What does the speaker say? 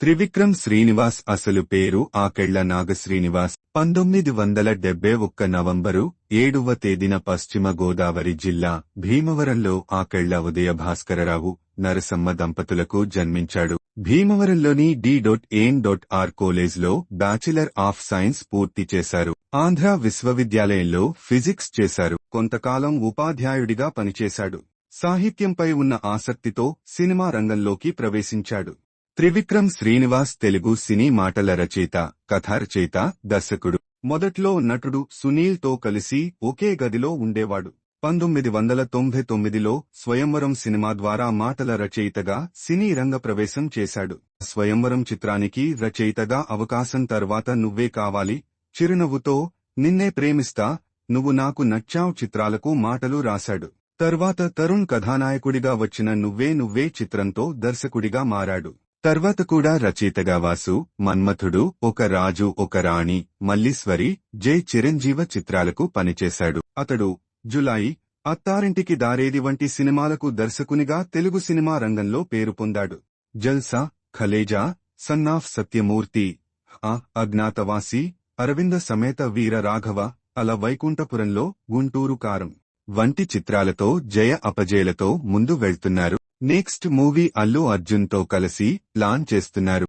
త్రివిక్రమ్ శ్రీనివాస్ అసలు పేరు ఆకెళ్ళ నాగశ్రీనివాస్. పంతొమ్మిది వందల డెబ్బై ఒక్క నవంబరు ఏడవ తేదీన పశ్చిమ గోదావరి జిల్లా భీమవరంలో ఆకెళ్ళ ఉదయ భాస్కరరావు నరసమ్మ దంపతులకు జన్మించాడు. భీమవరంలోని D dot N dot R కాలేజ్లో బ్యాచిలర్ ఆఫ్ సైన్స్ పూర్తి చేశారు. ఆంధ్ర విశ్వవిద్యాలయంలో ఫిజిక్స్ చేశారు. కొంతకాలం ఉపాధ్యాయుడిగా పనిచేశాడు. సాహిత్యంపై ఉన్న ఆసక్తితో సినిమా రంగంలోకి ప్రవేశించాడు. త్రివిక్రమ్ శ్రీనివాస్ తెలుగు సినీ మాటల రచయిత కథారచయిత దర్శకుడు. మొదట్లో నటుడు సునీల్తో కలిసి ఒకే గదిలో ఉండేవాడు. పంతొమ్మిది వందల తొంభై తొమ్మిదిలో స్వయంవరం సినిమా ద్వారా మాటల రచయితగా సినీ రంగ ప్రవేశం చేశాడు. స్వయంవరం చిత్రానికి రచయితగా అవకాశం తర్వాత నువ్వే కావాలి. చిరునవ్వుతో నిన్నే ప్రేమిస్తా నువ్వు నాకు నచ్చావ్ చిత్రాలకు మాటలు రాశాడు. తర్వాత తరుణ్ కథానాయకుడిగా వచ్చిన నువ్వే నువ్వే చిత్రంతో దర్శకుడిగా మారాడు. తర్వాత కూడా రచయితగా వాసు మన్మథుడు ఒక రాజు ఒక రాణి మల్లీశ్వరి జై. చిరంజీవ చిత్రాలకు పనిచేశాడు. అతడు జులాయి అత్తారింటికి దారేది వంటి సినిమాలకు దర్శకునిగా తెలుగు సినిమా రంగంలో పేరు పొందాడు. జల్సా ఖలేజా సన్నాఫ్ సత్యమూర్తి ఆ అజ్ఞాతవాసి అరవింద సమేత వీర రాఘవ అల వైకుంఠపురంలో గుంటూరు కారం వంటి చిత్రాలతో జయ అపజయలతో ముందు వెళ్తున్నారు. నెక్స్ట్ మూవీ అల్లు అర్జున్తో కలిసి ప్లాన్ చేస్తున్నారు.